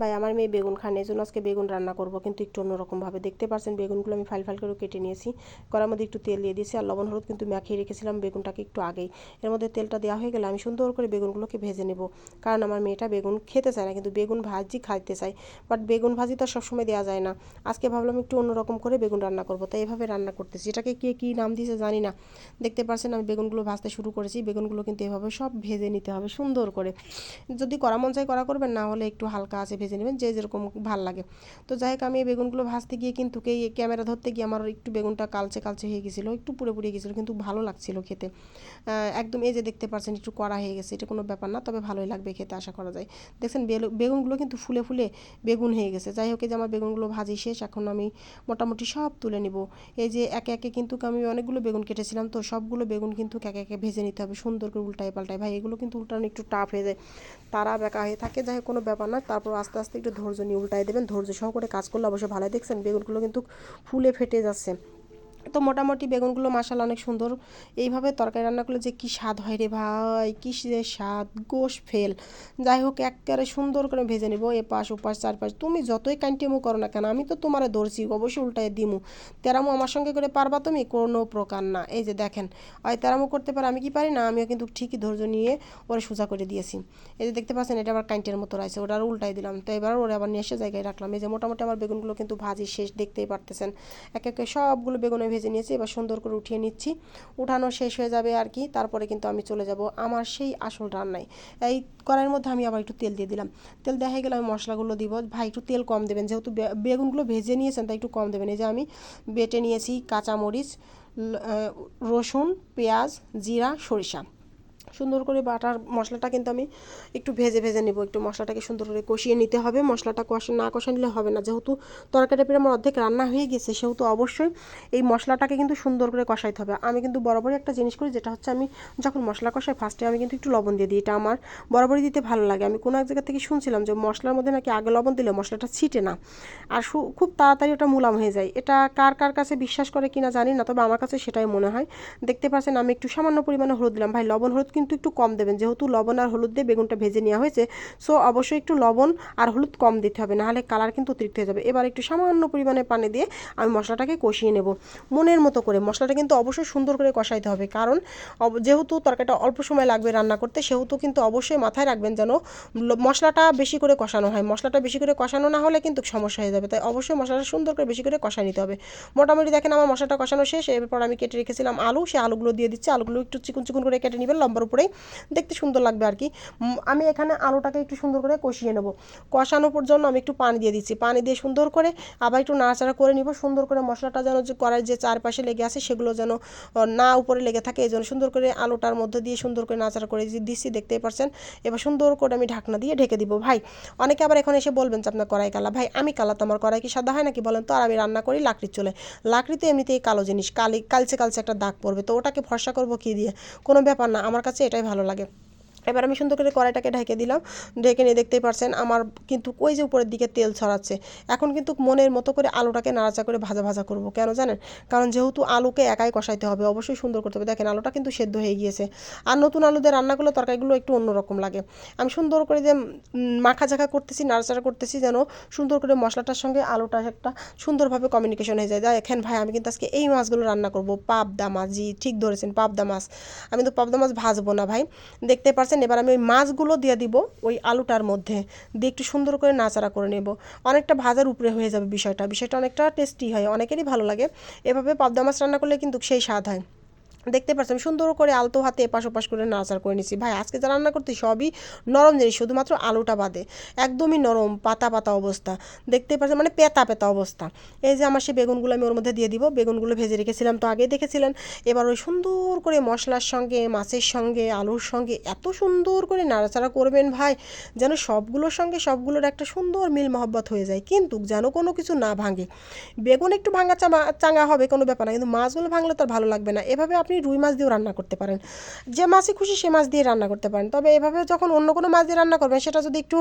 ভাই, আমার মেয়ে বেগুন খান এই জন্য আজকে বেগুন রান্না করব। কিন্তু একটু অন্যরকমভাবে দেখতে পাচ্ছেন বেগুনগুলো আমি ফাইল ফাইল করে কেটে নিয়েছি। কড়ার মধ্যে একটু তেল দিয়ে দিয়েছি আর লবণ, হলুদ কিন্তু মাখিয়ে রেখেছিলাম বেগুনটাকে একটু আগেই। এর মধ্যে তেলটা দেওয়া হয়ে গেলে আমি সুন্দর করে বেগুনগুলোকে ভেজে নেব। কারণ আমার মেয়েটা বেগুন খেতে চায় না, কিন্তু বেগুন ভাজি খাইতে চায়। বাট বেগুন ভাজি তো সবসময় দেওয়া যায় না। আজকে ভাবলাম একটু অন্যরকম করে বেগুন রান্না করব। তাই এভাবে রান্না করতেছি। এটাকে কে কী নাম দিয়েছে জানি না। দেখতে পাচ্ছেন আমি বেগুনগুলো ভাজতে শুরু করেছি। বেগুনগুলো কিন্তু এভাবে সব ভেজে নিতে হবে সুন্দর করে। যদি করা মন চাই করা করবেন, না হলে একটু হালকা আছে ভেজে নেবেন, যে যেরকম ভালো লাগে। তো যাই হোক, আমি এই বেগুনগুলো ভাজতে গিয়ে কিন্তু কে, ক্যামেরা ধরতে গিয়ে আমার একটু বেগুনটা কালচে কালচে হয়ে গেছিল, একটু পুড়ে পুড়ে গেছিল, কিন্তু ভালো লাগছিল খেতে। একদম এই যে দেখতে পাচ্ছেন, একটু কড়া হয়ে গেছে, এটা কোনো ব্যাপার না, তবে ভালোই লাগবে খেতে, আশা করা যায়। দেখছেন বেগুনগুলো কিন্তু ফুলে ফুলে বেগুন হয়ে গেছে। যাই হোক, এই যে আমার বেগুনগুলো ভাজি শেষ, এখন আমি মোটামুটি সব তুলে নিব। এই যে একে একে কিন্তু আমি অনেকগুলো বেগুন কেটেছিলাম, তো সবগুলো বেগুন কিন্তু একে একে ভেজে নিতে হবে, সুন্দর করে উল্টায় পাল্টায়। ভাই, এগুলো কিন্তু উল্টানো একটু টাফ হয়ে যায়। তারা বেকা হয়ে থাকে, যাই হোক, কোনো ব্যাপার না, তারপর আস্তে আস্তে আস্তে একটু ধৈর্য নিয়ে উল্টায় দেবেন, ধৈর্য সহকারে কাজ করলে অবশ্যই ভালো দেখছেন, বেগুনগুলো কিন্তু ফুলে ফেটে যাচ্ছে। তো মোটামুটি বেগুনগুলো মাসাল অনেক সুন্দর। এইভাবে তরকারি রান্না করলে যে কী স্বাদ হয় রে ভাই, কী যে স্বাদ, গোশ ফেল। যাই হোক, একবারে সুন্দর করে ভেজে নেব, এপাশ ওপাশ চারপাশ। তুমি যতই কান্টিমু করো না কেন, আমি তো তোমারে ধরছি, অবশ্যই উল্টায় দিমু। তেরামু আমার সঙ্গে করে পারবা তুমি? কোনো প্রকার না। এই যে দেখেন হয় তেরামু করতে পারে, আমি কি পারি না? আমিও কিন্তু ঠিকই ধৈর্য নিয়ে ওরে সোজা করে দিয়েছি। এই যে দেখতে পাচ্ছেন, এটা আবার কাইন্টের মতো রয়েছে ওটা উল্টাই দিলাম। তো এবার ওরে আবার নিয়ে এসে জায়গায় রাখলাম। এই যে মোটামুটি আমার বেগুনগুলো কিন্তু ভাজি শেষ, দেখতেই পারতেছেন। এক একে সবগুলো বেগুনে ভেজে নিয়েছি, এবার সুন্দর করে উঠিয়ে নিচ্ছি। উঠানো শেষ হয়ে যাবে আর কি, তারপরে কিন্তু আমি চলে যাব আমার সেই আসল রান্নায়। এই কড়াইয়ের মধ্যে আমি আবার একটু তেল দিয়ে দিলাম। তেল দেখা গেলে আমি মশলাগুলো দিব। ভাই, একটু তেল কম দেবেন, যেহেতু বেগুনগুলো ভেজে নিয়েছেন, তাই একটু কম দেবেন। এই যে আমি বেটে নিয়েছি কাঁচামরিচ রসুন, পেঁয়াজ, জিরা, সরিষা। সুন্দর করে বাটার মশলাটা কিন্তু আমি একটু ভেজে ভেজে নেব। একটু মশলাটাকে সুন্দর করে কষিয়ে নিতে হবে। মশলাটা কষা, না কষা নিলে হবে না। যেহেতু তরকারিটা পেরে আমার অর্ধেক রান্না হয়ে গেছে, সেহেতু অবশ্যই এই মশলাটাকে কিন্তু সুন্দর করে কষাইতে হবে। আমি কিন্তু বরাবরই একটা জিনিস করি, যেটা হচ্ছে আমি যখন মশলা কষাই ফার্স্টে আমি কিন্তু একটু লবণ দিয়ে দিই। এটা আমার বরাবরই দিতে ভালো লাগে। আমি কোনো এক জায়গা থেকে শুনছিলাম যে মশলার মধ্যে নাকি আগে লবণ দিলে মশলাটা ছিটে না। আর খুব তাড়াতাড়ি ওটা মুলাম হয়ে যায়। এটা কার কার কাছে বিশ্বাস করে কিনা জানি না, তবে আমার কাছে সেটাই মনে হয়। দেখতে পাচ্ছেন আমি একটু সামান্য পরিমাণে হলুদ দিলাম। ভাই, লবণ, হলুদ কিন্তু একটু কম দেবেন। যেহেতু লবণ আর হলুদ দিয়ে বেগুনটা ভেজে নেওয়া হয়েছে সো অবশ্যই একটু লবণ আর হলুদ কম দিতে হবে, নাহলে কালার কিন্তু অতিরিক্ত হয়ে যাবে। এবার একটু সামান্য পরিমাণে পানি দিয়ে আমি মশলাটাকে কষিয়ে নেব। মনের মতো করে, মশলাটা কিন্তু অবশ্যই সুন্দর করে কষাইতে হবে, কারণ যেহেতু তরকারিটা অল্প সময় লাগবে রান্না করতে, সেহেতু কিন্তু অবশ্যই মাথায় রাখবেন যেন মশলাটা বেশি করে কষানো হয়। মশলাটা বেশি করে কষানো না হলে কিন্তু সমস্যা হয়ে যাবে, তাই অবশ্যই মশলাটা সুন্দর করে বেশি করে কষাই নিতে হবে। মোটামুটি দেখেন আমার মশলাটা কষানো শেষ, এরপর আমি কেটে রেখেছিলাম আলু, সে আলুগুলো দিয়ে দিচ্ছি, আলুগুলো একটু চিকুন চিকুন করে কেটে নেবেন লম্বার উপরেই দেখতে সুন্দর লাগবে আর কি। আমি এখানে আলুটাকে একটু সুন্দর করে কষিয়ে নেব। কষানোর জন্য আমি একটু পানি দিয়ে দিচ্ছি। পানি দিয়ে সুন্দর করে আবার একটু নাড়াচাড়া করে নিব। সুন্দর করে মশলাটা যেন যে কড়াই যে চারপাশে লেগে আছে সেগুলো যেন না উপরে লেগে থাকে। এই জন্য সুন্দর করে আলুটার মধ্যে দিয়ে সুন্দর করে নাড়াচাড়া করে দিচ্ছি, দেখতেই পারছেন? এবার সুন্দর করে আমি ঢাকনা দিয়ে ঢেকে দিব। ভাই, অনেকে আবার এখন এসে বলবেন যে আপনার কড়াই কালা। ভাই, আমি কালা তো আমার কড়াই কি সাদা হয় নাকি বলেন তো? আর আমি রান্না করি লাকড়ির চলে। লাকড়িতে এমনিতেই কালো জিনিস। কালি, কালচে কালচে একটা দাগ পড়বে। তো ওটাকে ভরসা করব কী দিয়ে? কোনো ব্যাপার না। আমার কাছে এটাই ভালো লাগে। এবার আমি সুন্দর করে কড়াইটাকে ঢেকে দিলাম। ঢেকে নিয়ে দেখতেই পারছেন আমার কিন্তু ওই যে উপরের দিকে তেল ছড়াচ্ছে। এখন কিন্তু মনের মতো করে আলুটাকে নাড়াচা করে ভাজা ভাজা করব। কেন জানেন? কারণ যেহেতু আলুকে একাই কষাইতে হবে, অবশ্যই সুন্দর করতে হবে। দেখেন আলুটা কিন্তু সেদ্ধ হয়ে গিয়েছে। আর নতুন আলু দিয়ে রান্না তরকারিগুলো একটু অন্যরকম লাগে। আমি সুন্দর করে যে মাখা ঝাঁকা করতেছি, নাড়াচাড়া করতেছি, যেন সুন্দর করে মশলাটার সঙ্গে আলুটা একটা সুন্দরভাবে কমিউনিকেশন হয়ে যায়। যা এখন ভাই, আমি কিন্তু আজকে এই মাছগুলো রান্না করব। পাবদা মাছ, জি, ঠিক ধরেছেন, পাবদা মাছ। আমি তো পাবদা মাছ ভাজবো না ভাই। দেখতে পারছেন পাচ্ছেন এবার আমি ওই মাছগুলো দিয়ে দিব ওই আলুটার মধ্যে। দিয়ে একটু সুন্দর করে নাচাড়া করে নেব। অনেকটা ভাজার উপরে হয়ে যাবে বিষয়টা। বিষয়টা অনেকটা টেস্টি হয়, অনেকেরই ভালো লাগে। এভাবে পাবদা মাছ রান্না করলে কিন্তু সেই স্বাদ হয়। দেখতে পাচ্ছেন সুন্দর করে আলতো হাতে এপাশ ওপাশ করে নাচার করে নিচ্ছি। ভাই, আজকে যা রান্না করতে সবই নরম জিনিস, শুধুমাত্র আলুটা বাদে। একদমই নরম, পাতা পাতা অবস্থা। দেখতে পাচ্ছেন মানে পেতা পেতা অবস্থা। এই যে আমার সেই বেগুনগুলো আমি ওর মধ্যে দিয়ে দিব। বেগুনগুলো ভেজে রেখেছিলাম তো আগেই দেখেছিলেন। এবার ওই সুন্দর করে মশলার সঙ্গে, মাছের সঙ্গে, আলুর সঙ্গে এত সুন্দর করে নাড়াচাড়া করবেন ভাই, যেন সবগুলোর সঙ্গে সবগুলোর একটা সুন্দর মিল মহব্বত হয়ে যায়। কিন্তু যেন কোনো কিছু না ভাঙে। বেগুন একটু ভাঙা চাঙা হবে কোনো ব্যাপার না, কিন্তু মাছগুলো ভাঙলে তার ভালো লাগবে না। এভাবে আপনি আপনি রুই মাছ দিয়েও রান্না করতে পারেন। যে মাছই খুশি সে মাছ দিয়ে রান্না করতে পারেন। তবে এভাবে যখন অন্য কোনো মাছ দিয়ে রান্না করবেন, সেটা যদি একটু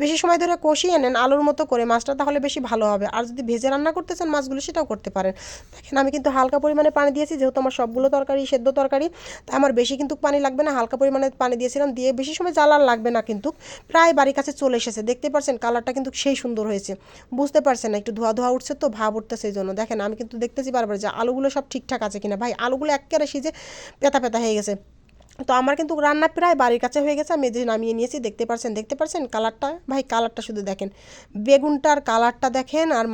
বেশি সময় ধরে কষিয়ে নেন আলুর মতো করে, মাছটা তাহলে বেশি ভালো হবে। আর যদি ভেজে রান্না করতে চান মাছগুলো, সেটাও করতে পারেন। দেখেন, আমি কিন্তু হালকা পরিমাণে পানি দিয়েছি, যেহেতু আমার সবগুলো তরকারি সেদ্ধ তরকারি, তাই আমার বেশি কিন্তু পানি লাগবে না। হালকা পরিমাণে পানি দিয়েছিলাম, দিয়ে বেশি সময় জ্বালার লাগবে না কিন্তু। প্রায় বাড়ির কাছে চলে এসেছে। দেখতে পারছেন কালারটা কিন্তু সেই সুন্দর হয়েছে। বুঝতে পারছেন না একটু ধোয়া ধোয়া উঠছে তো, ভাব উঠতেছে এই জন্য। দেখেন, আমি কিন্তু দেখতেছি বারবার যে আলুগুলো সব ঠিকঠাক আছে কিনা। ভাই, আলুগুলো একেবারে সিজে পেতা পেতা হয়ে গেছে। তো আমার কিন্তু রান্না প্রায় বাড়ির কাছে হয়ে গেছে, আমি যে নামিয়ে নিয়েছি, দেখতে পারছেন দেখতে পারছেন? কালারটা? ভাই, কালারটা শুধু দেখেন। বেগুনটার কালারটা দেখেন আর